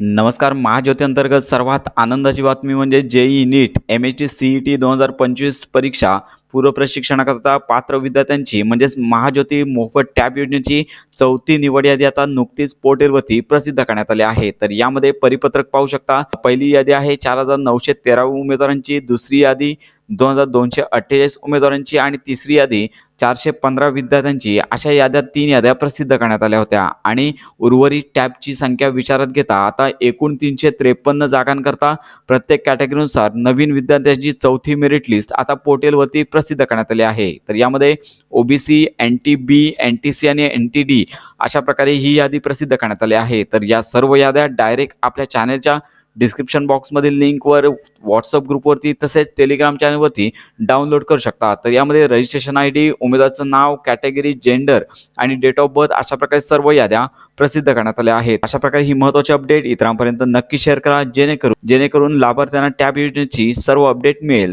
नमस्कार महाज्योती अंतर्गत सर्वात आनंदाची बातमी म्हणजे JEE NEET M H T C E T दोन हजार पंचवीस परीक्षा पूर्व प्रशिक्षणाकरता पात्र विद्यार्थ्यांची म्हणजेच महाज्योती मोफत टॅब योजनेची चौथी निवड यादी आता नुकतीच पोर्टलवरती प्रसिद्ध करण्यात आली आहे. तर यामध्ये परिपत्रक पाहू शकता पहिली यादी आहे चार हजार नऊशे तेरा उमेदवारांची दुसरी यादी दोन हजार दोनशे अठ्ठेचाळीस उमेदवारांची आणि तिसरी यादी चारशे पंधरा विद्यार्थ्यांची. अशा याद्या तीन याद्या प्रसिद्ध करण्यात आल्या होत्या. आणि उर्वरित टॅबची संख्या विचारात घेता आता एकूण तीनशे त्रेपन्न जागांकरता प्रत्येक कॅटेगरीनुसार नवीन विद्यार्थ्यांची चौथी मेरिट लिस्ट आता पोर्टलवरती प्रसिद्ध करण्यात आली आहे. तर यामध्ये OBC N T B N T C आणि एन टी डी अशा प्रकारे ही यादी प्रसिद्ध करण्यात आली आहे. तर या सर्व याद्या डायरेक्ट आपल्या चॅनलच्या डिस्क्रिप्शन बॉक्समधील लिंकवर व्हॉट्सअप ग्रुपवरती तसेच टेलिग्राम चॅनलवरती डाउनलोड करू शकता. तर यामध्ये रजिस्ट्रेशन आय डी उमेदवाराचं नाव कॅटेगरी जेंडर आणि डेट ऑफ बर्थ अशा प्रकारे सर्व याद्या प्रसिद्ध करण्यात आल्या आहेत. अशा प्रकारे ही महत्त्वाची अपडेट इतरांपर्यंत नक्की शेअर करा. जेणेकरून जेणेकरून लाभार्थ्यांना टॅब योजनेची सर्व अपडेट मिळेल.